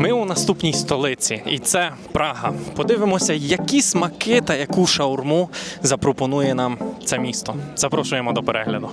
Ми у наступній столиці, і це Прага. Подивимося, які смаки та яку шаурму запропонує нам це місто. Запрошуємо до перегляду.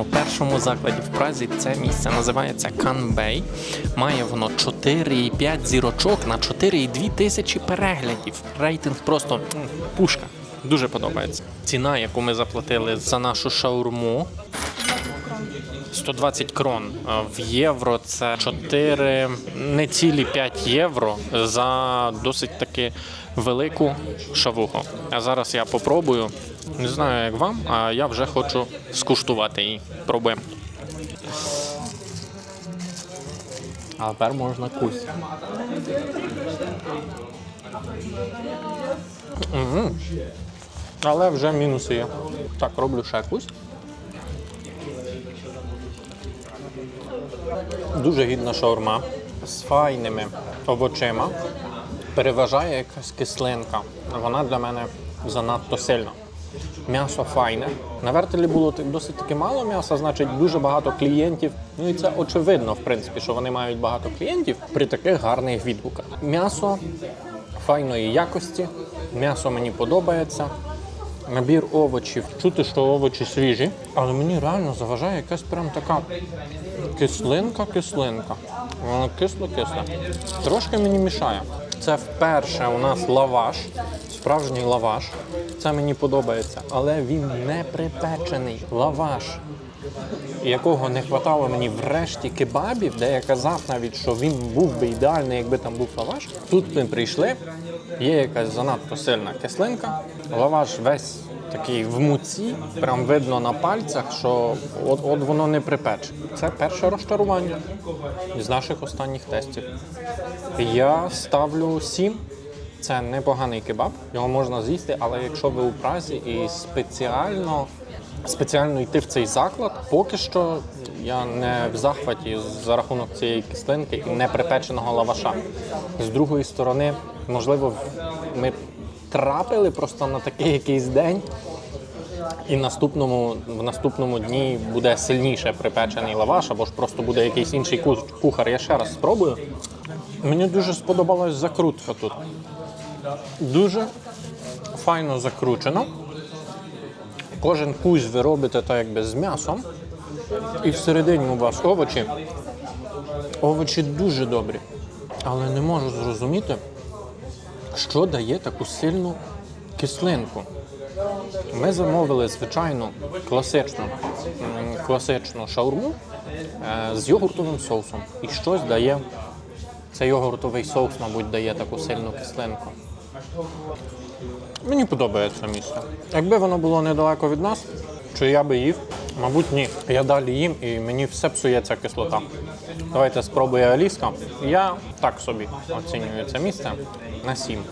Нашому першому закладі в Празі. Це місце називається Канбей. Має воно 4,5 зірочок на 4,2 тисячі переглядів. Рейтинг просто пушка. Дуже подобається. Ціна, яку ми заплатили за нашу шаурму. 120 крон в євро це 4, не цілі 5 євро за досить таки велику шавуху. А зараз я попробую. Не знаю, як вам, а я вже хочу скуштувати її. Пробуємо. А тепер можна кусь. Угу. Але вже мінуси є. Так, роблю ще кусь. Дуже гідна шаурма з файними овочима. Переважає якась кислинка. Вона для мене занадто сильна. М'ясо файне. На вертелі було досить таки мало м'яса, значить дуже багато клієнтів. Ну і це очевидно, в принципі, що вони мають багато клієнтів при таких гарних відгуках. М'ясо файної якості, м'ясо мені подобається. Набір овочів. Чути, що овочі свіжі, але мені реально заважає якась прям така кислинка-кислинка. Вона кисло-кисла. Трошки мені мішає. Це вперше у нас лаваш, справжній лаваш. Це мені подобається, але він не припечений. Лаваш, якого не хватало мені врешті кебабів, де я казав навіть, що він був би ідеальний, якби там був лаваш. Тут ми прийшли, є якась занадто сильна кислинка. Лаваш весь такий в муці, прям видно на пальцях, що от, от воно не припече. Це перше розчарування з наших останніх тестів. Я ставлю 7. Це непоганий кебаб, його можна з'їсти, але якщо ви у Празі і спеціально, спеціально йти в цей заклад, поки що я не в захваті за рахунок цієї кислинки і неприпеченого лаваша. З другої сторони, можливо, ми трапили просто на такий якийсь день, і наступному, в наступному дні буде сильніше припечений лаваш, або ж просто буде якийсь інший ку- кухар. Я ще раз спробую. Мені дуже сподобалась закрутка тут. Дуже файно закручено. Кожен кусь ви робите так якби з м'ясом. І всередині у вас овочі. Овочі дуже добрі. Але не можу зрозуміти, що дає таку сильну кислинку. Ми замовили звичайну класичну, класичну шаурму е, з йогуртовим соусом. І щось дає. Цей йогуртовий соус, мабуть, дає таку сильну кислинку. Мені подобається місце. Якби воно було недалеко від нас, чи я би їв, мабуть, ні. Я далі їм і мені все псує ця кислота. Давайте спробує Аліска. Я так собі оцінюю це місце на 7.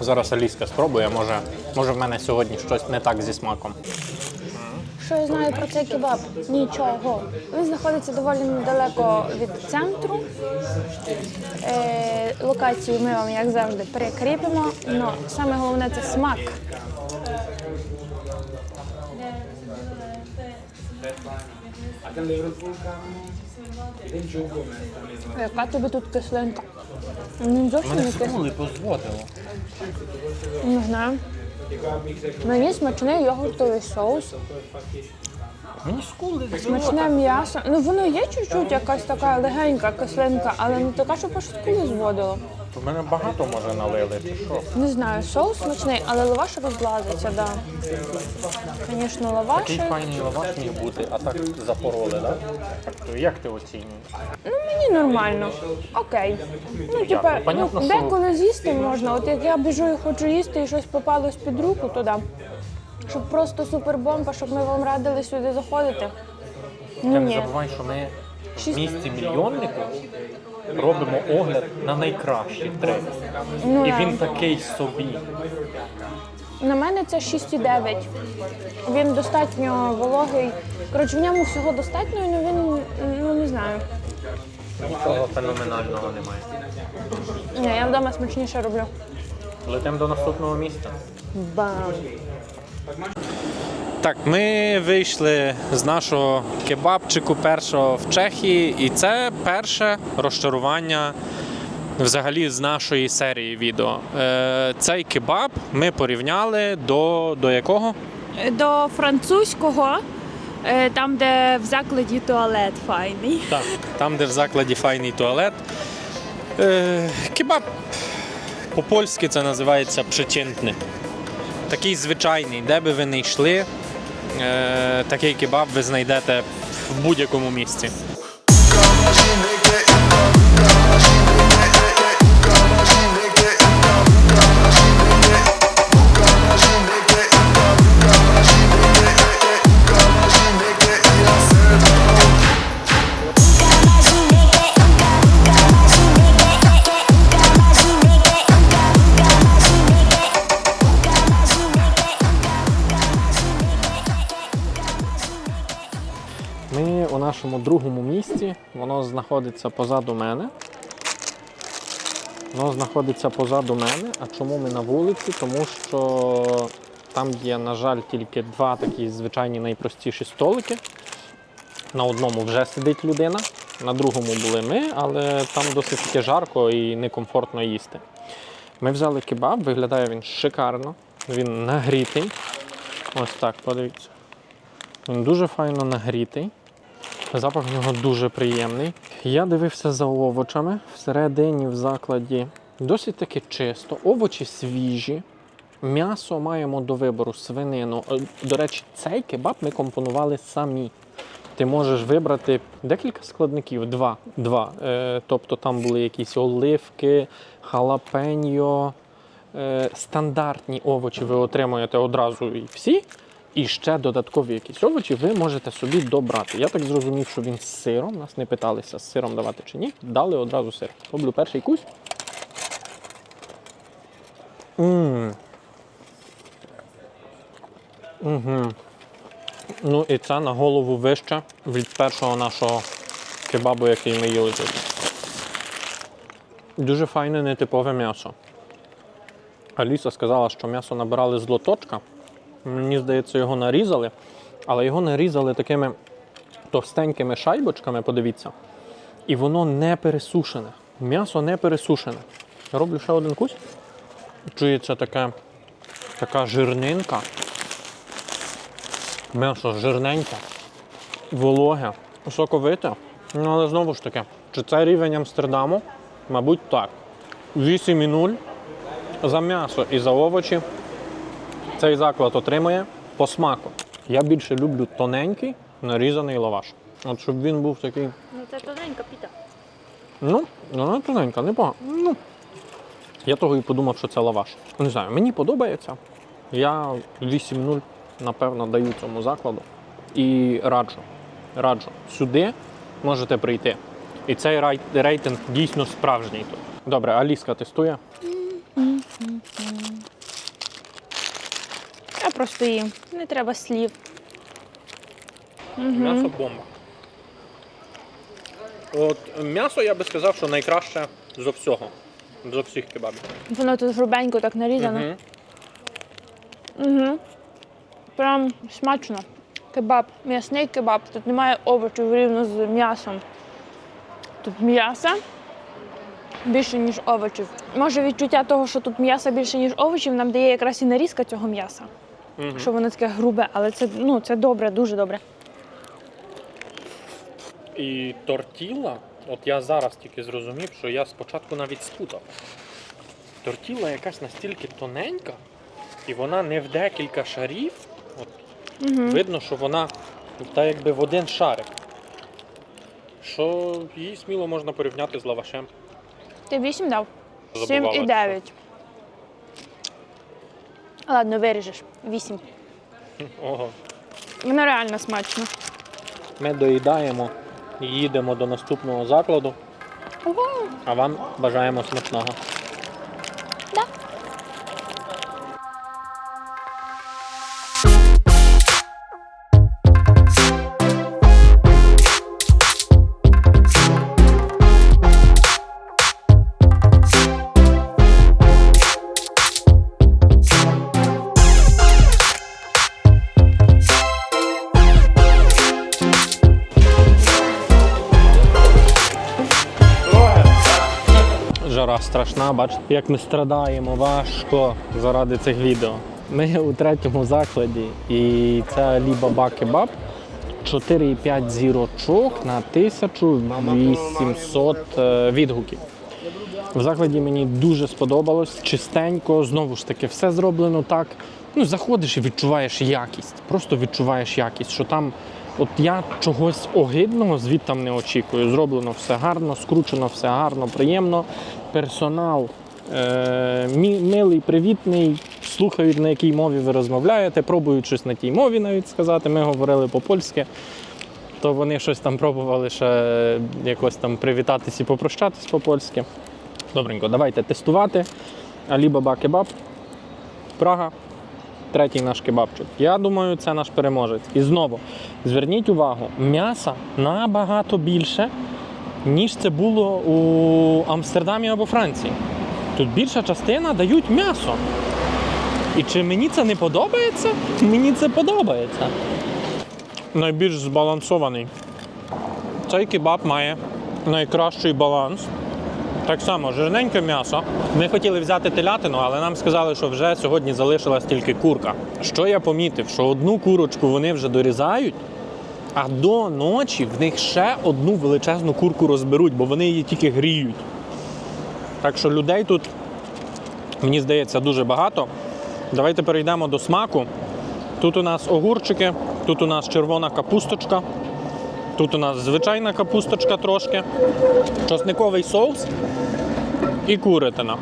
Зараз Аліска спробує, може, може в мене сьогодні щось не так зі смаком. Що я знаю про цей кебаб? Нічого. Він знаходиться доволі недалеко від центру. Е, локацію ми вам, як завжди, перекріпимо. Но саме головне це смак. Яка тобі тут кислинка? Ну, зовсім не кисла. позводило. Не знаю. Мені смачний йогуртовий соус. Мені скули Смачне м'ясо. Ну воно є чуть-чуть якась така легенька кислинка, але не така, що по швидку зводило. У мене багато може налили, чи що? Не знаю, соус смачний, але лаваш розлазиться, да. Звісно, лаваш. Такий файний лаваш міг бути, а так запороли, так? Так як ти оцінюєш? Ну мені нормально. Окей. Ну, типа, ну, Понятно, що- деколи з'їсти можна. От як я біжу і хочу їсти, і щось попалось під руку туди. Щоб просто супербомба, щоб ми вам радили сюди заходити. Ну Ти не ні. забувай, що ми в Шість- місті мільйоннику робимо огляд на найкращі три. Ну, І да. він такий собі. На мене це 6,9. Він достатньо вологий. Коротше, в ньому всього достатньо, але він ну не знаю. Нічого феноменального немає. Ні, я вдома смачніше роблю. Летимо до наступного місця. Бам! Так, ми вийшли з нашого кебабчику першого в Чехії, і це перше розчарування взагалі з нашої серії відео. Е, цей кебаб ми порівняли до, до якого? До французького, е, там, де в закладі туалет файний. Так, там, де в закладі файний туалет. Е, кебаб по-польськи це називається przeciętny. Такий звичайний, де би ви не йшли, такий кебаб ви знайдете в будь-якому місці. Другому місці. Воно знаходиться позаду мене. Воно знаходиться позаду мене. А чому ми на вулиці? Тому що там є, на жаль, тільки два такі звичайні найпростіші столики. На одному вже сидить людина, на другому були ми, але там досить таки жарко і некомфортно їсти. Ми взяли кебаб, виглядає він шикарно, він нагрітий. Ось так, подивіться. Він дуже файно нагрітий. Запах в нього дуже приємний. Я дивився за овочами. Всередині в закладі досить таки чисто, овочі свіжі. М'ясо маємо до вибору свинину. Е, До речі, цей кебаб ми компонували самі. Ти можеш вибрати декілька складників, два. два. Е, тобто там були якісь оливки, халапеньо, е, стандартні овочі ви отримуєте одразу і всі. І ще додаткові якісь овочі ви можете собі добрати. Я так зрозумів, що він з сиром. Нас не питалися з сиром давати чи ні. Дали одразу сир. Роблю перший кусь. Мм. Угу. Ну і це на голову вище від першого нашого кебабу, який ми їли тут. Дуже файне нетипове м'ясо. Аліса сказала, що м'ясо набирали з лоточка. Мені здається, його нарізали, але його нарізали такими товстенькими шайбочками, подивіться. І воно не пересушене. М'ясо не пересушене. Роблю ще один кусь. Чується таке, така жирнинка. М'ясо жирненьке, вологе, соковите. Ну, але знову ж таки, чи це рівень Амстердаму? Мабуть, так. 8,0 за м'ясо і за овочі цей заклад отримує по смаку. Я більше люблю тоненький нарізаний лаваш. От щоб він був такий. Ну це тоненька піта. Ну, вона тоненька, непогано. Ну, я того і подумав, що це лаваш. Не знаю, мені подобається. Я 8-0, напевно, даю цьому закладу. І раджу. Раджу. Сюди можете прийти. І цей рейтинг дійсно справжній тут. Добре, Аліска тестує. Я просто їм. Не треба слів. М'ясо бомба. От м'ясо я би сказав, що найкраще з всього. З всіх кебабів. Воно тут грубенько так нарізано. Мгм. Угу. Прям смачно. Кебаб, м'ясний кебаб. Тут немає овочів рівно з м'ясом. Тут м'яса більше, ніж овочів. Може відчуття того, що тут м'яса більше, ніж овочів, нам дає якраз і нарізка цього м'яса. Мгм. Що воно таке грубе, але це, ну, це добре, дуже добре. І тортіла, от я зараз тільки зрозумів, що я спочатку навіть спутав. Тортіла якась настільки тоненька, і вона не в декілька шарів. От, Видно, що вона та якби в один шарик. Що її сміло можна порівняти з лавашем. Ти 8 дав? Забувала, 7 і 9. Ладно, виріжеш. Вісім. Ого. Воно реально смачно. Ми доїдаємо і їдемо до наступного закладу. Ого! А вам бажаємо смачного. Жара страшна, бачите, як ми страдаємо важко заради цих відео. Ми у третьому закладі, і це Alibaba Kebab. 4,5 зірочок на 1800 е, відгуків. В закладі мені дуже сподобалось, чистенько, знову ж таки, все зроблено так. Ну, заходиш і відчуваєш якість. Просто відчуваєш якість, що там, от я чогось огидного звідтам не очікую. Зроблено все гарно, скручено все гарно, приємно. Персонал е- милий, привітний, слухають, на якій мові ви розмовляєте, пробують щось на тій мові навіть сказати. Ми говорили по-польськи то вони щось там пробували ще якось там привітатись і попрощатись по-польськи. Добренько, давайте тестувати. Алібаба кебаб. Прага. Третій наш кебабчик. Я думаю, це наш переможець. І знову зверніть увагу, м'яса набагато більше, ніж це було у Амстердамі або Франції. Тут більша частина дають м'ясо. І чи мені це не подобається? Мені це подобається найбільш збалансований. Цей кебаб має найкращий баланс. Так само жирненьке м'ясо. Ми хотіли взяти телятину, але нам сказали, що вже сьогодні залишилась тільки курка. Що я помітив, що одну курочку вони вже дорізають, а до ночі в них ще одну величезну курку розберуть, бо вони її тільки гріють. Так що людей тут, мені здається, дуже багато. Давайте перейдемо до смаку. Тут у нас огурчики, тут у нас червона капусточка, тут у нас звичайна капусточка трошки, чосниковий соус і курятина.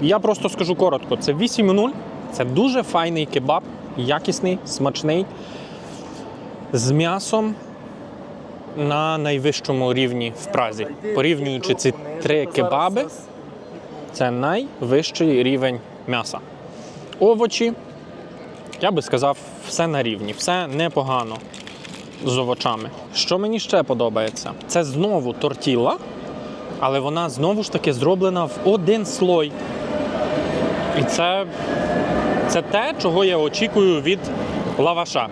Я просто скажу коротко: це 8.0, це дуже файний кебаб, якісний, смачний, з м'ясом на найвищому рівні в Празі. Порівнюючи ці три кебаби, це найвищий рівень м'яса овочі. Я би сказав, все на рівні, все непогано з овочами. Що мені ще подобається? Це знову тортіла, але вона знову ж таки зроблена в один слой. І це, це те, чого я очікую від лаваша.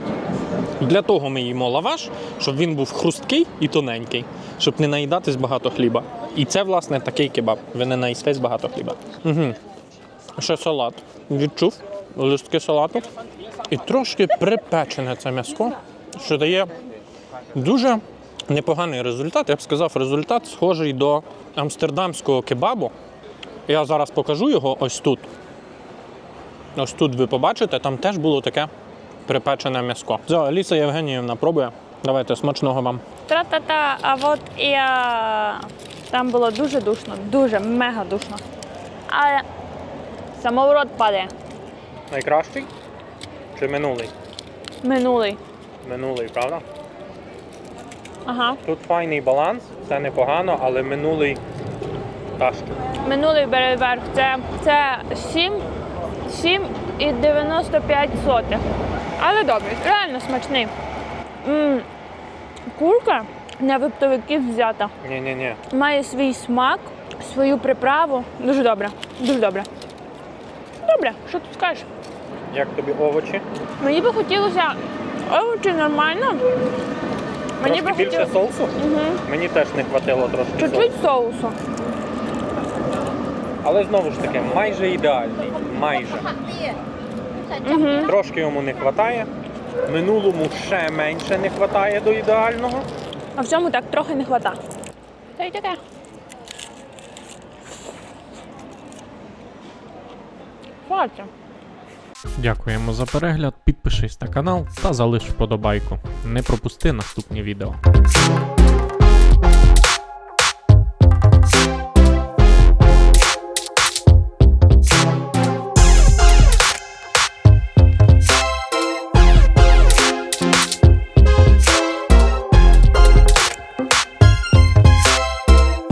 Для того ми їмо лаваш, щоб він був хрусткий і тоненький, щоб не наїдатись багато хліба. І це, власне, такий кебаб. Ви не наїстесь багато хліба. Угу. Ще салат. Відчув листки салату. І трошки припечене це м'яско, що дає дуже непоганий результат. Я б сказав, результат схожий до амстердамського кебабу. Я зараз покажу його ось тут. Ось тут ви побачите, там теж було таке припечене м'яско. Все, Аліса Євгеніївна пробує. Давайте смачного вам. Тра-та-та, а от і а, там було дуже душно, дуже мега душно. Але самоворот падає. Найкращий чи минулий? Минулий. Минулий, правда? Ага. Тут файний баланс, це непогано, але минулий тащить. Минулий бере верх. Це, це 7, 7 і 95 сотих. Але добре, реально смачний. м курка на виптовиків взята. Ні-ні-ні. Має свій смак, свою приправу. Дуже добре. Дуже добре. Добре, що тут скажеш? Як тобі овочі? Мені би хотілося овочі нормально. Мені би хотілося соусу? Угу. Мені теж не хватило трошки чуть-чуть соусу. Але знову ж таки, майже ідеальний. Майже. Угу. Трошки йому не вистачає. Минулому ще менше не вистачає до ідеального. А в цьому так трохи не вистачає. Та й таке. Фача. Дякуємо за перегляд. Підпишись на канал та залиш вподобайку. Не пропусти наступні відео.